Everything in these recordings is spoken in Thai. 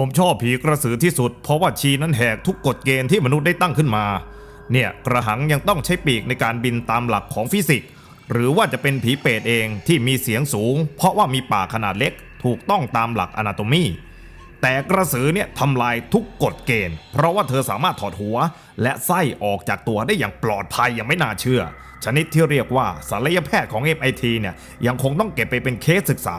ผมชอบผีกระสือที่สุด เพราะว่าชีนั้นแหกทุกกฎเกณฑ์ที่มนุษย์ได้ตั้งขึ้นมา เนี่ยกระหังยังต้องใช้ปีกในการบินตามหลักของฟิสิกส์หรือว่าจะเป็นผีเปรตเองที่มีเสียงสูง เพราะว่ามีปากขนาดเล็ก ถูกต้องตามหลักอนาโตมีแต่กระสือเนี่ยทำลายทุกกฎเกณฑ์ เพราะว่าเธอสามารถถอดหัว และไส้ออกจากตัวได้อย่างปลอดภัยอย่างไม่น่าเชื่อ ชนิดที่เรียกว่าศัลยแพทย์ของ MIT เนี่ยยังคงต้องเก็บไปเป็นเคสศึกษา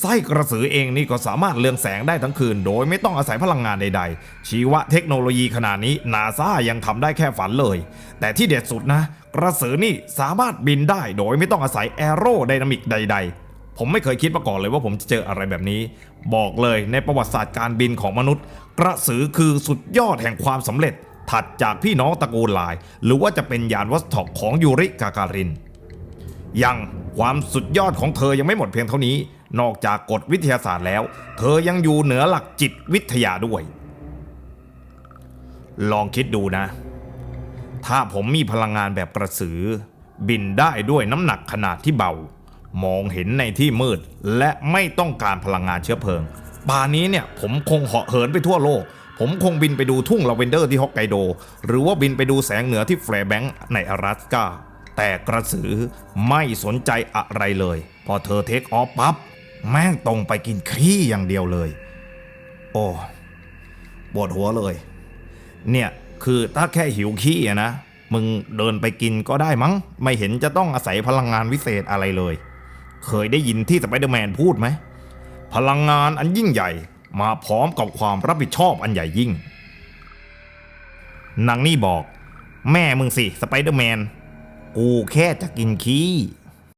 ไส้กระสือเองนี่ก็สามารถเรืองแสงได้ทั้งคืน โดยไม่ต้องอาศัยพลังงานใดๆ ชีวเทคโนโลยีขนาดนี้นาซายังทำได้แค่ฝันเลย แต่ที่เด็ดสุดนะ กระสือนี่สามารถบินได้โดยไม่ต้องอาศัยแอโรไดนามิกใด ๆผมไม่เคยคิดมาก่อนเลยว่าผมจะเจออะไรแบบนี้ บอกเลยในประวัติศาสตร์การบินของมนุษย์ กระสือคือสุดยอดแห่งความสำเร็จ ถัดจากพี่น้องตระกูลลาย หรือว่าจะเป็นยานวัสถอกของยูริกาการิน ยังความสุดยอดของเธอยังไม่หมดเพียงเท่านี้ นอกจากกฎวิทยาศาสตร์แล้ว เธอยังอยู่เหนือหลักจิตวิทยาด้วย ลองคิดดูนะ ถ้าผมมีพลังงานแบบกระสือ บินได้ด้วยน้ำหนักขนาดที่เบา มองเห็นในที่มืด และไม่ต้องการพลังงานเชื้อเพลิงป่านี้เนี่ยผมคงเหาะเหินไปทั่วโลก ผมคงบินไปดูทุ่งลาเวนเดอร์ที่ฮอกไกโด หรือว่าบินไปดูแสงเหนือที่แฟร์แบงค์ใน阿拉สกาแต่กระสือไม่สนใจอะไรเลย พอเธอเทคออฟปั๊บ แม่งตรงไปกินขี้อย่างเดียวเลย โอ้ปวดหัวเลย เนี่ยคือถ้าแค่หิวขี้อะนะ มึงเดินไปกินก็ได้มั้ง ไม่เห็นจะต้องอาศัยพลังงานวิเศษอะไรเลย เคยได้ยินที่สไปเดอร์แมนพูดไหม พลังงานอันยิ่งใหญ่มาพร้อมกับความรับผิดชอบอันใหญ่ยิ่งนางนี่บอก แม่มึงสิสไปเดอร์แมน กูแค่จะกินขี้